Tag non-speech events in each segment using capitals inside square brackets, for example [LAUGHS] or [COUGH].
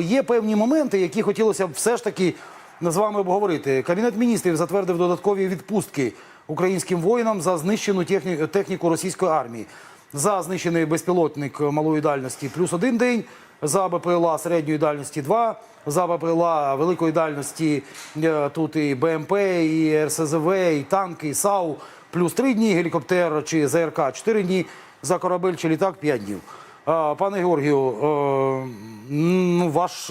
Є певні моменти, які хотілося б все ж таки з вами обговорити. Кабінет міністрів затвердив додаткові відпустки українським воїнам за знищену техні- техніку російської армії. За знищений безпілотник малої дальності плюс один день, за БПЛА середньої дальності два, за БПЛА великої дальності е, тут і БМП, і РСЗВ, і танки, і САУ плюс три дні, гелікоптер чи ЗРК чотири дні, за корабель чи літак п'ять днів. Пане Георгію, е, ну, ваш,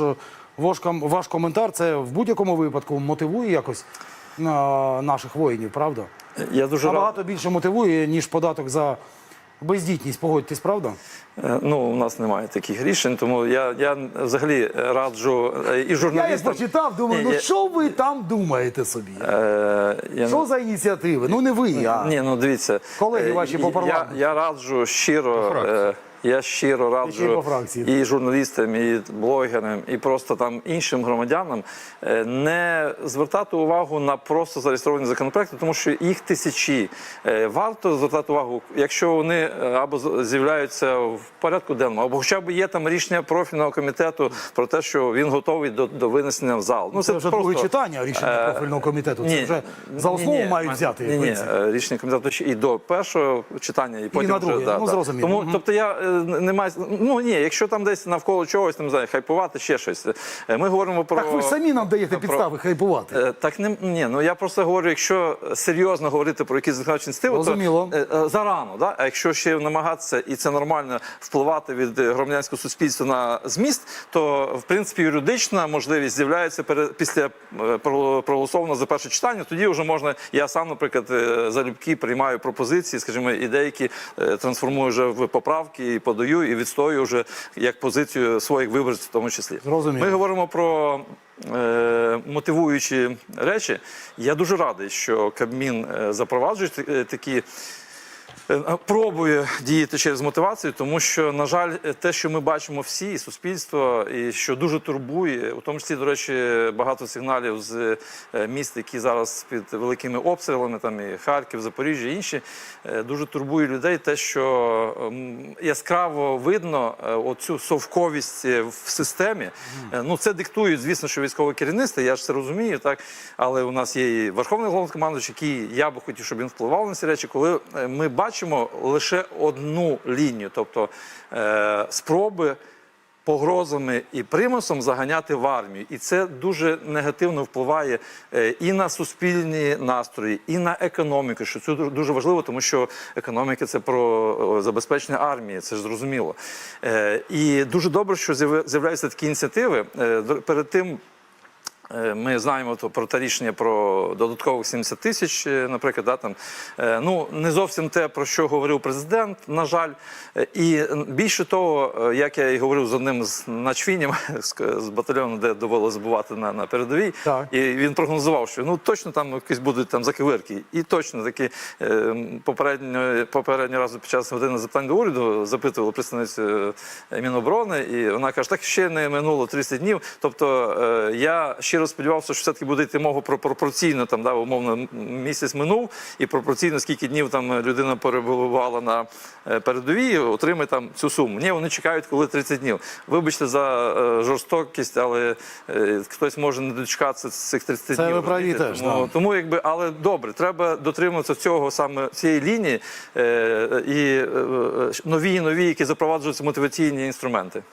ваш, ваш коментар це в будь-якому випадку мотивує якось е, наших воїнів, правда? Я дуже рад. Набагато більше мотивує, ніж податок за бездітність, погодьтесь, правда? Е, Ну, у нас немає таких рішень, тому я, я взагалі раджу і Я як журналістам. прочитав, думаю, ну я- що ви там думаєте собі? Е, я- Що за ініціативи? Ну не ви, а Ні, ну дивіться. Колеги ваші по я, парламенту. я раджу щиро. Я щиро раджу і журналістам, і блогерам, і просто там іншим громадянам е, не звертати увагу на просто зареєстровані законопроекти, тому що їх тисячі. Е, Варто звертати увагу, якщо вони е, або з'являються в порядку денному, або хоча б є там рішення профільного комітету про те, що він готовий до, до винесення в зал. Ну це вже друге читання рішення профільного комітету. Це ні, вже за основу ні, ні, мають ма- взяти. Ні, ні, рішення комітету і до першого читання, і потім на вже, да, Ну, зрозуміло. Тому, тобто я не маю, ну ні, якщо там десь навколо чогось, не знаю, хайпувати ще щось. Е, Ми говоримо про Так ви самі нам даєте про- підстави хайпувати. Е, Так не ні, ну я просто говорю, якщо серйозно говорити про якісь законодавчі ініціативи, Розуміло. то е, зарано, да? а якщо ще намагатися, і це нормально впливати від громадянського суспільства на зміст, то в принципі юридична можливість з'являється після проголосованого за перше читання. Тоді вже можна. Я сам, наприклад, залюбки приймаю пропозиції, скажімо, і деякі трансформую вже в поправки і подаю, і відстоюю вже як позицію своїх виборців, в тому числі. Зрозуміло. Ми говоримо про е, мотивуючі речі. Я дуже радий, що Кабмін е, запроваджує е, такі. Е, Пробує діяти через мотивацію, тому що, на жаль, е, те, що ми бачимо всі, і суспільство, і що дуже турбує, у тому числі, до речі, багато сигналів з е, міст, які зараз під великими обстрілами, там і Харків, Запоріжжя, і інші, дуже турбує людей те, що ем, яскраво видно оцю совковість в системі. Ну, це диктують, звісно, що військове керівництво, я ж це розумію, так. Але у нас є і Верховний головнокомандуючий, який я би хотів, щоб він впливав на ці речі, коли ми бачимо лише одну лінію, тобто е, спроби. Погрозами і примусом заганяти в армію, і це дуже негативно впливає е, і на суспільні настрої, і на економіку. Що це дуже важливо, тому що економіка це про забезпечення армії, це ж зрозуміло. Е, І дуже добре, що з'являються такі ініціативи. Е, Перед тим Ми знаємо про те рішення про додаткових 70 тисяч, е, наприклад, да, там, Е, ну, не зовсім те, про що говорив президент, на жаль. Е, І більше того, е, як я і говорив з одним з начфінів [LAUGHS] з батальйону, де довелося бувати на, на передовій, Так. і він прогнозував, що ну точно там якісь будуть там закивирки. І точно таки е, попередньо, попереднього разу під час години запитань до уряду запитували представницю е, Міноборони, і вона каже, так ще не минуло 30 днів. Тобто е, я щиро сподівався, що все-таки буде йти мова про пропорційно, там, да, умовно, місяць минув, і пропорційно скільки днів там людина перебувала на е, передовій, отримає там цю суму. Ні, вони чекають, коли 30 днів. Вибачте за е, жорстокість, але е, хтось може не дочекатися цих 30 Це днів. ви праві теж, Тому, тому якби, але добре, треба дотримуватися цього саме цієї лінії е, і е, е, нові і нові, які запроваджуються мотиваційні інструменти.